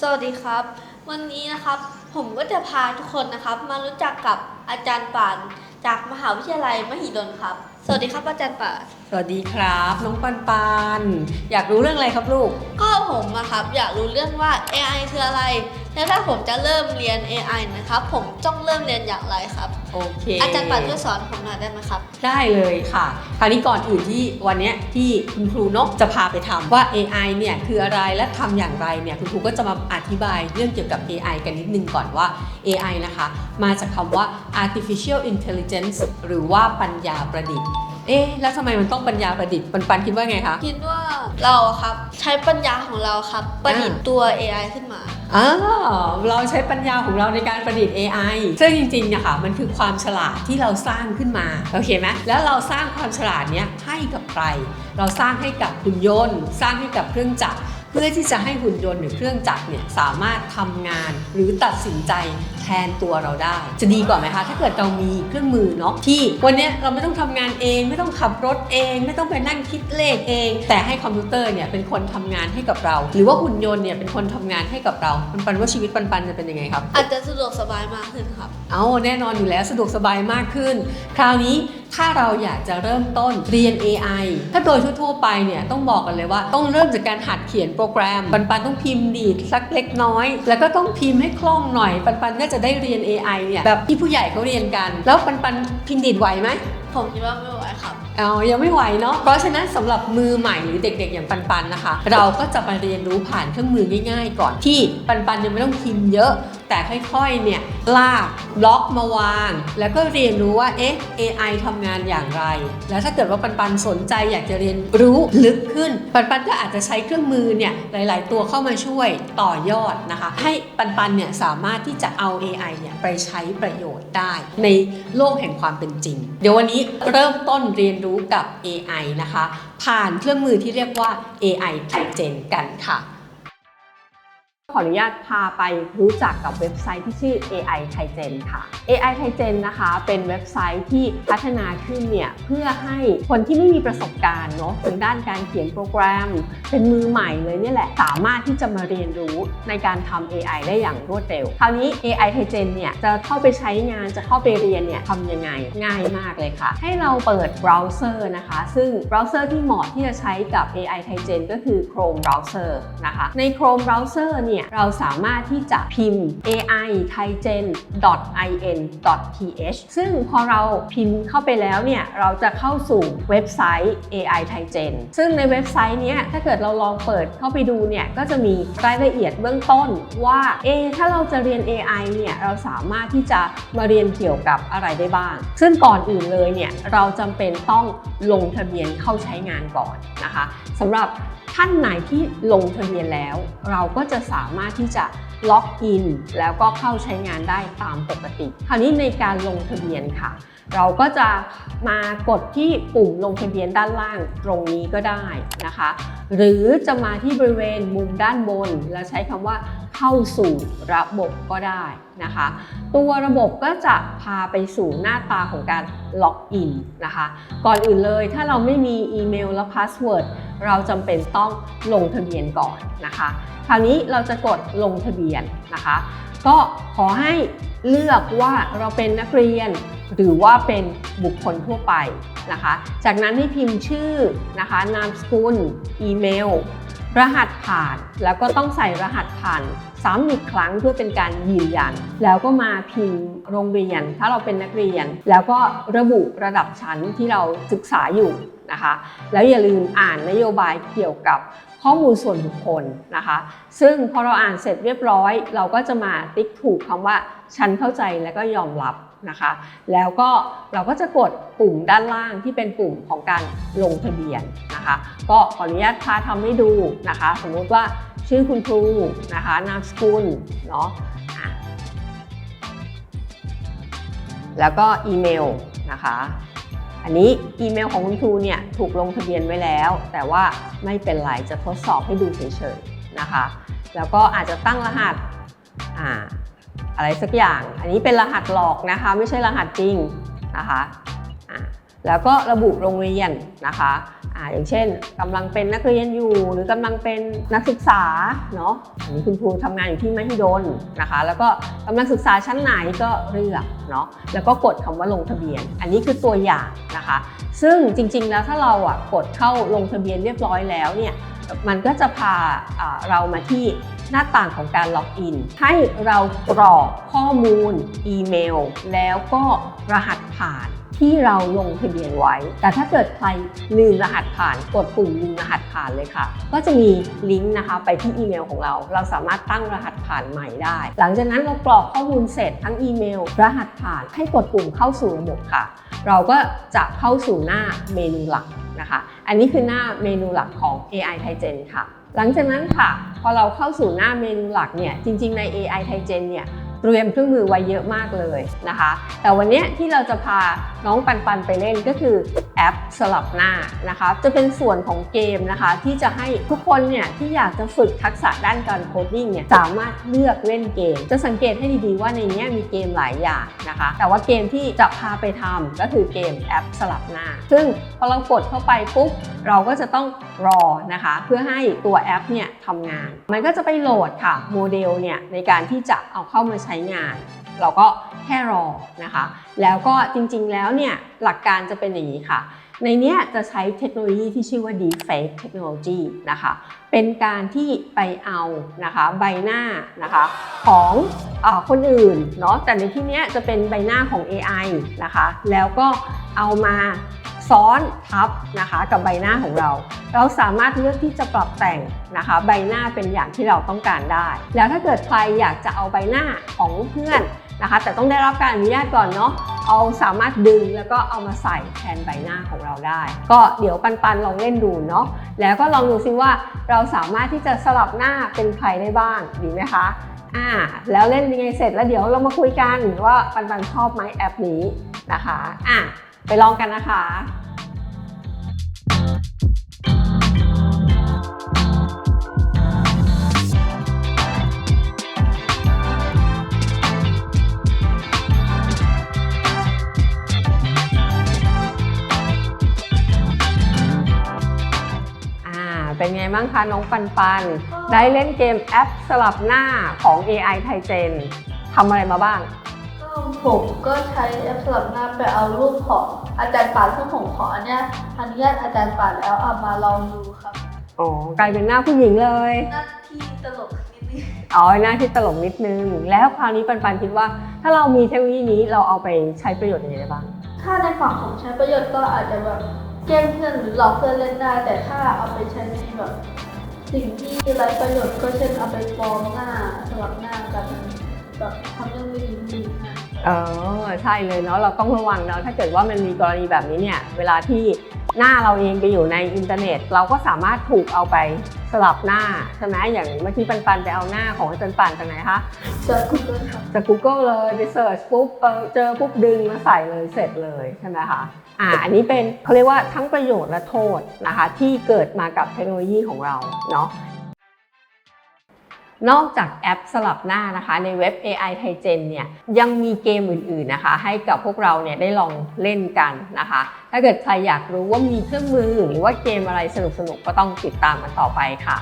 สวัสดีครับ วันนี้นะครับผมก็จะพาทุกคนนะครับ มารู้จักกับอาจารย์ป่านจากมหาวิทยาลัยมหิดลครับ สวัสดีครับอาจารย์ป่านสวัสดีครับ น้องปันปันอยากรู้เรื่องอะไรครับลูก ก็ผมนะครับอยากรู้เรื่องว่า AI คืออะไร และถ้าผมจะเริ่มเรียน AI นะครับ ผมต้องเริ่มเรียนอย่างไรครับ โอเค อาจารย์ป่านช่วยสอนผมหน่อยได้ไหมครับ ได้เลยค่ะ คราวนี้ก่อนอื่นที่วันเนี้ยที่คุณครูนกจะพาไปทำว่า AI เนี่ยคืออะไรและทำอย่างไรเนี่ยคุณครูก็จะมาอธิบายเรื่องเกี่ยวกับ AI กันนิดนึงก่อนว่า AI นะคะ มาจากคำว่า artificial intelligence หรือว่าปัญญาประดิษฐ์เอ๊ะแล้วทำไมมันต้องปัญญาประดิษฐ์ปันปันคิดว่าไงคะ คิดว่าเราอะครับใช้ปัญญาของเราครับ ประดิษฐ์ตัว AI ขึ้นมา อ่าเราใช้ปัญญาของเราในการประดิษฐ์ AI ซึ่งจริงๆนะค่ะมันคือความฉลาดที่เราสร้างขึ้นมาโอเคไหมแล้วเราสร้างความฉลาดเนี้ยให้กับใคร เราสร้างให้กับหุ่นยนต์ สร้างให้กับเครื่องจักร เพื่อที่จะให้หุ่นยนต์หรือเครื่องจักรเนี่ยสามารถทำงานหรือตัดสินใจแทนตัวเราได้ จะดีกว่าไหมคะ ถ้าเกิดเรามีเครื่องมือเนาะที่วันเนี้ยเราไม่ต้องทำงานเอง ไม่ต้องขับรถเอง ไม่ต้องไปนั่งคิดเลขเอง แต่ให้คอมพิวเตอร์เนี่ยเป็นคนทำงานให้กับเรา หรือว่าหุ่นยนต์เนี่ยเป็นคนทำงานให้กับเราปันปันว่าชีวิตปันปันจะเป็นยังไงครับอาจจะสะดวกสบายมากขึ้นครับ เอาแน่นอนอยู่แล้วสะดวกสบายมากขึ้น คราวนี้ ถ้าเราอยากจะเริ่มต้นเรียน AI ถ้าโดยทั่วๆไปเนี่ยต้องบอกกันเลยว่าต้องเริ่มจากการหัดเขียนโปรแกรม ปันปันต้องพิมพ์ดีดสักเล็กน้อย แล้วก็ต้องพิมพ์ให้คล่องหน่อย ปันปันก็จะได้เรียน AI เนี่ยแบบที่ผู้ใหญ่เขาเรียนกัน แล้วปันปันพิมพ์ดีดไหวไหมผมคิดว่าไม่ไหวครับเอายังไม่ไหวเนาะ เพราะฉะนั้นสำหรับมือใหม่หรือเด็กๆ อย่างปันปันนะคะ เราก็จะมาเรียนรู้ผ่านเครื่องมือง่ายๆ ก่อนที่ปันปันยังไม่ต้องพิมพ์เยอะ แต่ค่อยๆเนี่ยลากบล็อกมาวาง แล้วก็เรียนรู้ว่าเอ๊ะ AI ทำงานอย่างไร แล้วถ้าเกิดว่าปันปันสนใจอยากจะเรียนรู้ลึกขึ้น ปันปันก็อาจจะใช้เครื่องมือเนี่ยหลาย ๆ ตัวเข้ามาช่วยต่อยอดนะคะ ให้ปันปันเนี่ยสามารถที่จะเอา AI เนี่ยไปใช้ประโยชน์ได้ ในโลกแห่งความเป็นจริง เดี๋ยววันนี้เริ่มต้นเรียนรู้กับ AI นะคะ ผ่านเครื่องมือที่เรียกว่า AI ไทเจนกันค่ะ ขออนุญาตพาไปรู้จักกับเว็บไซต์ที่ชื่อ AI t h a i g e n ค่ะ AI t h a i g e n นะคะ เป็นเว็บไซต์ที่พัฒนาขึ้นเนี่ยเพื่อให้คนที่ไม่มีประสบการณ์เนาะทางด้านการเขียนโปรแกรม เป็นมือใหม่เลยเนี่ยแหละ สามารถที่จะมาเรียนรู้ในการทำ AI ได้อย่างรวดเร็ว คราวนี้ AI t h a i g e n เนี่ยจะเข้าไปใช้งานจะเข้าไปเรียนเนี่ยทำยังไงง่ายมากเลยค่ะ ให้เราเปิดเบราว์เซอร์นะคะ ซึ่งเบราว์เซอร์ที่เหมาะที่จะใช้กับ AI t h a i g e n ก็คือ Chrome Browser นะคะใน Chrome Browser เนี่ยเราสามารถที่จะพิมพ์ ai thaigen in th ซึ่งพอเราพิมพ์เข้าไปแล้วเนี่ยเราจะเข้าสู่เว็บไซต์ ai thaigen ซึ่งในเว็บไซต์เนี้ยถ้าเกิดเราลองเปิดเข้าไปดูเนี่ยก็จะมีรายละเอียดเบื้องต้นว่าเอถ้าเราจะเรียน AI เนี่ยเราสามารถที่จะมาเรียนเกี่ยวกับอะไรได้บ้าง ซึ่งก่อนอื่นเลยเนี่ยเราจำเป็นต้องลงทะเบียนเข้าใช้งานก่อนนะคะสำหรับ ท่านไหนที่ลงทะเบียนแล้ว เราก็จะสามารถที่จะล็อกอิน แล้วก็เข้าใช้งานได้ตามปกติ คราวนี้ในการลงทะเบียนค่ะ เราก็จะมากดที่ปุ่มลงทะเบียนด้านล่างตรงนี้ก็ได้นะคะ หรือจะมาที่บริเวณมุมด้านบน แล้วใช้คำว่าเข้าสู่ระบบก็ได้นะคะ ตัวระบบก็จะพาไปสู่หน้าตาของการล็อกอินนะคะ ก่อนอื่นเลยถ้าเราไม่มีอีเมลและพาสเวิร์ด เราจำเป็นต้องลงทะเบียนก่อนนะคะ คราวนี้เราจะกดลงทะเบียนนะคะ ก็ขอให้เลือกว่าเราเป็นนักเรียนหรือว่าเป็นบุคคลทั่วไปนะคะ จากนั้นให้พิมพ์ชื่อนะคะ นามสกุล อีเมล รหัสผ่าน แล้วก็ต้องใส่รหัสผ่าน ซ้ำอีกครั้งเพื่อเป็นการยืนยัน แล้วก็มาพิมพ์โรงเรียน ถ้าเราเป็นนักเรียน แล้วก็ระบุระดับชั้นที่เราศึกษาอยู่นะคะแล้วอย่าลืมอ่านนโยบายเกี่ยวกับข้อมูลส่วนบุคคลนะคะ ซึ่งพอเราอ่านเสร็จเรียบร้อย เราก็จะมาติ๊กถูกคำว่าฉันเข้าใจและก็ยอมรับ นะคะ แล้วก็เราก็จะกดปุ่มด้านล่างที่เป็นปุ่มของการลงทะเบียนนะคะ ก็ขออนุญาตพาทำให้ดูนะคะ สมมติว่าชื่อคุณครูนะคะนามสกุลเนาะอะแล้วก็อีเมลนะคะ อันนี้อีเมลของคุณครูเนี่ยถูกลงทะเบียนไว้แล้ว แต่ว่าไม่เป็นไรจะทดสอบให้ดูเฉยๆนะคะ แล้วก็อาจจะตั้งรหัสอ่า อะไรสักอย่าง อันนี้เป็นรหัสหลอกนะคะ ไม่ใช่รหัสจริงนะคะแล้วก็ระบุโรงเรียนนะคะอ่าอย่างเช่นกำลังเป็นนักเรียนอยู่หรือกำลังเป็นนักศึกษาเนาะอันนี้คุณครูทำงานอยู่ที่มหิดลนะคะ แล้วก็กำลังศึกษาชั้นไหนก็เลือกเนาะแล้วก็กดคำว่าลงทะเบียน อันนี้คือตัวอย่างนะคะ ซึ่งจริงๆแล้วถ้าเราอะกดเข้าลงทะเบียนเรียบร้อยแล้วเนี่ย มันก็จะพาเรามาที่หน้าต่างของการล็อกอิน ให้เรากรอกข้อมูลอีเมล แล้วก็รหัสผ่าน ที่เราลงทะเบียนไว้ แต่ถ้าเกิดใครลืมรหัสผ่านกดปุ่มลืมรหัสผ่านเลยค่ะ ก็จะมีลิงก์นะคะไปที่อีเมลของเรา เราสามารถตั้งรหัสผ่านใหม่ได้ หลังจากนั้นเรากรอกข้อมูลเสร็จทั้งอีเมล รหัสผ่านให้กดปุ่มเข้าสู่ระบบค่ะ เราก็จะเข้าสู่หน้าเมนูหลักนะคะ อันนี้คือหน้าเมนูหลักของ AI t h a i g e n ค่ะ หลังจากนั้นค่ะ พอเราเข้าสู่หน้าเมนูหลักเนี่ยจริง ๆ ใน AI t h a i g e n เนี่ย เตรียมเครื่องมือไว้เยอะมากเลยนะคะ แต่วันนี้ที่เราจะพาน้องปันปันไปเล่นก็คือแอปสลับหน้านะคะ จะเป็นส่วนของเกมนะคะ ที่จะให้ทุกคนเนี่ยที่อยากจะฝึกทักษะด้านการโคดดิ้งเนี่ยสามารถเลือกเล่นเกม จะสังเกตให้ดีๆว่าในนี้มีเกมหลายอย่างนะคะ แต่ว่าเกมที่จะพาไปทำก็คือเกมแอปสลับหน้า ซึ่งพอเรากดเข้าไปปุ๊บเราก็จะต้องรอนะคะ เพื่อให้ตัวแอปเนี่ยทำงาน มันก็จะไปโหลดค่ะโมเดลเนี่ยในการที่จะเอาเข้ามาใช้งาน เราก็แค่รอนะคะ แล้วก็จริงๆแล้วเนี่ยหลักการจะเป็นอย่างนี้ค่ะ ในเนี้ยจะใช้เทคโนโลยีที่ชื่อว่า Deepfake Technology นะคะ เป็นการที่ไปเอานะคะใบหน้านะคะของอคนอื่นเนาะแต่ในที่เนี้ยจะเป็นใบหน้าของ AI นะคะ แล้วก็เอามา ซ้อนทับนะคะกับใบหน้าของเรา เราสามารถเลือกที่จะปรับแต่งนะคะใบหน้าเป็นอย่างที่เราต้องการได้ แล้วถ้าเกิดใครอยากจะเอาใบหน้าของเพื่อนนะคะ แต่ต้องได้รับการอนุญาตก่อนเนาะเอาสามารถดึงแล้วก็เอามาใส่แทนใบหน้าของเราได้ ก็เดี๋ยวปันปันลองเล่นดูเนาะแล้วก็ลองดูซิว่าเราสามารถที่จะสลับหน้าเป็นใครได้บ้างดีไหมคะอ่าแล้วเล่นยังไงเสร็จแล้วเดี๋ยวเรามาคุยกันว่าปันปันชอบไหมแอปนี้นะคะอะไปลองกันนะคะ เป็นไงบ้างคะ น้องปันปัน ได้เล่นเกมแอปสลับหน้าของ AI ไทเจนทำอะไรมาบ้าง ผมก็ใช้แอปสลับหน้าไปเอารูปของอาจารย์ป่านซึ่งผมขออนุญาตอนุญาตอาจารย์ป่านแล้วเอามาลองดูครับอ๋อกลายเป็นหน้าผู้หญิงเลย หน้าที่ตลกนิดนึงอ๋อหน้าที่ตลกนิดนึง แล้วคราวนี้ปันปันคิดว่า ถ้าเรามีเทคโนโลยีนี้เราเอาไปใช้ประโยชน์ยังไงได้บ้าง ถ้าในฝั่งของใช้ประโยชน์ก็อาจจะแบบแกล้งเพื่อนหรือหลอกเพื่อนเล่นได้ แต่ถ้าเอาไปใช้ในแบบสิ่งที่ไร้ประโยชน์ก็เช่นเอาไปปลอมหน้าสลับหน้ากันแบบทำเรื่องไม่ดีไม่ดีนะ เออใช่เลยเนาะเราต้องระวังเนาะถ้าเกิดว่ามันมีกรณีแบบนี้เนี่ยเวลาที่หน้าเราเองไปอยู่ในอินเทอร์เน็ต เราก็สามารถถูกเอาไปสลับหน้าใช่ไหมอย่างเมื่อกี้ปันปันไปเอาหน้าของอาจารย์ปันจากไหนคะจะคุณด้วยครับจาก Google เลยไปเสิร์ชปุ๊บเออเจอปุ๊บดึงมาใส่เลยเสร็จเลยใช่ไหมคะอ่าอันนี้เป็นเขาเรียกว่าทั้งประโยชน์และโทษนะคะที่เกิดมากับเทคโนโลยีของเราเนาะ นอกจากแอปสลับหน้านะคะ ในเว็บ AI ไทยเจนเนี่ยยังมีเกมอื่นๆนะคะ ให้กับพวกเราเนี่ยได้ลองเล่นกันนะคะ ถ้าเกิดใครอยากรู้ว่ามีเครื่องมือหรือว่าเกมอะไรสนุกๆก็ต้องติดตามกันต่อไปค่ะ